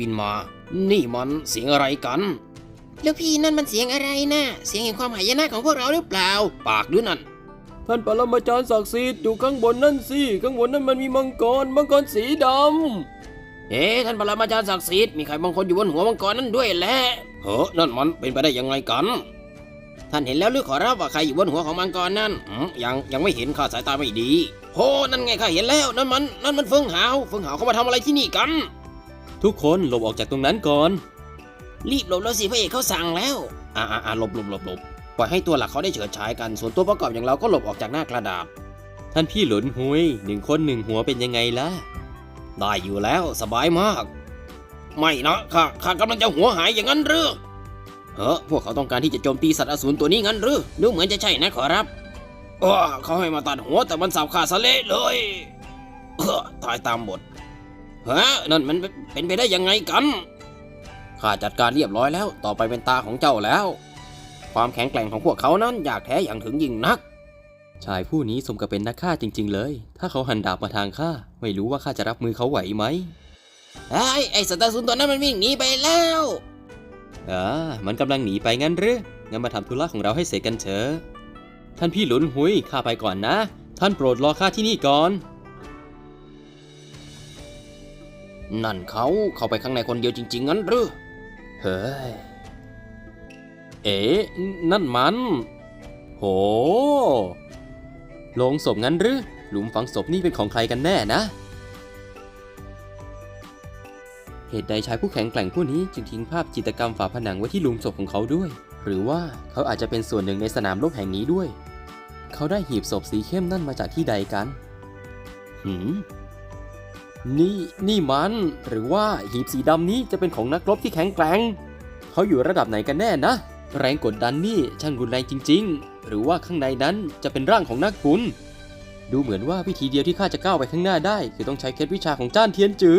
บินมา นี่มันเสียงอะไรกัน แล้วพี่นั่นมันเสียงอะไรนะเสียงแห่งความหายนะของพวกเราหรือเปล่า ปากด้วยนั่น ท่านปรมาจารย์ศักดิ์สิทธิ์อยู่ข้างบนนั่นสิ ข้างบนนั่นมันมีมังกร มังกรสีดเอ๊ะท่านปรมาจารย์ศักดิ์สิทธิ์มีใครบางคนอยู่บนหัวมังกรนั่นด้วยแหละเฮ้อนั่นมันเป็นไปได้ยังไงกัน ท่านเห็นแล้วหรือขอรับว่าใครอยู่บนหัวของมังกรนั่นอืมยังยังไม่เห็นข้าสายตาไม่ดีโหนั่นไงข้าเห็นแล้วนั่นมันนั่นมันเฟิงหาวเฟิงหาวเขามาทำอะไรที่นี่กันำ ทุกคนหลบออกจากตรงนั้นก่อน รีบหลบแล้วสิพระเอกเขาสั่งแล้ว อ่าอ่าหลบหลบหลบหลบปล่อยให้ตัวหลักเขาได้เฉิดฉายกัน ส่วนตัวประกอบอย่างเราก็หลบออกจากหน้ากระดาษ ท่านพี่หลุนหุยหนึ่งคนหนึ่งหัวเป็นยังไงล่ะ ได้อยู่แล้วสบายมาก ไม่นะข้าข้ากำลังจะหัวหายอย่างนั้นหรือเฮ้อพวกเขาต้องการที่จะโจมตีสัตว์อสูรตัวนี้งั้นหรือดูเหมือนจะใช่นะขอรับอ้อเขาให้มาตัดหัวแต่มันสับขาดสะเละเลยเอ้อตายตามบท ฮะนั่นมันเป็นเป็นไปได้ยังไงกันข้าจัดการเรียบร้อยแล้ว ต่อไปเป็นตาของเจ้าแล้ว ความแข็งแกร่งของพวกเขานั้นอยากแท้อย่างถึงยิ่งนัก ชายผู้นี้สมกับเป็นนักฆ่าจริง ๆ เลย ถ้าเขาหันดาบมาทางข้าไม่รู้ว่าข้าจะรับมือเขาไหวไหมไอ้ไอ้สัตว์อสูรตัวนั้นมันวิ่งหนีไปแล้วอ่ามันกำลังหนีไปงั้นหรืองั้นมาทำธุระของเราให้เสร็จกันเถอะท่านพี่หลุนหุยข้าไปก่อนนะ ท่านโปรดรอข้าที่นี่ก่อน นั่นเขาเข้าไปข้างในคนเดียวจริง ๆ งั้นหรือเฮ้ย เอ๋นั่นมัน โหโลงศพงั้นหรือ หลุมฝังศพนี่เป็นของใครกันแน่นะ เหตุใดชายผู้แข็งแกร่งผู้นี้จึงทิ้งภาพจิตรกรรมฝาผนังไว้ที่หลุมศพของเขาด้วย หรือว่าเขาอาจจะเป็นส่วนหนึ่งในสนามรบแห่งนี้ด้วย เขาได้หีบศพสีเข้มนั่นมาจากที่ใดกัน หืม นี่นี่มัน หรือว่าหีบสีดำนี้จะเป็นของนักรบที่แข็งแกร่งเขาอยู่ระดับไหนกันแน่นะ แรงกดดันนี่ช่างรุนแรงจริง ๆ หรือว่าข้างในนั้นจะเป็นร่างของนักบุญดูเหมือนว่าวิธีเดียวที่ข้าจะก้าวไปข้างหน้าได้ คือต้องใช้เคล็ดวิชาของจ้านเทียนจือ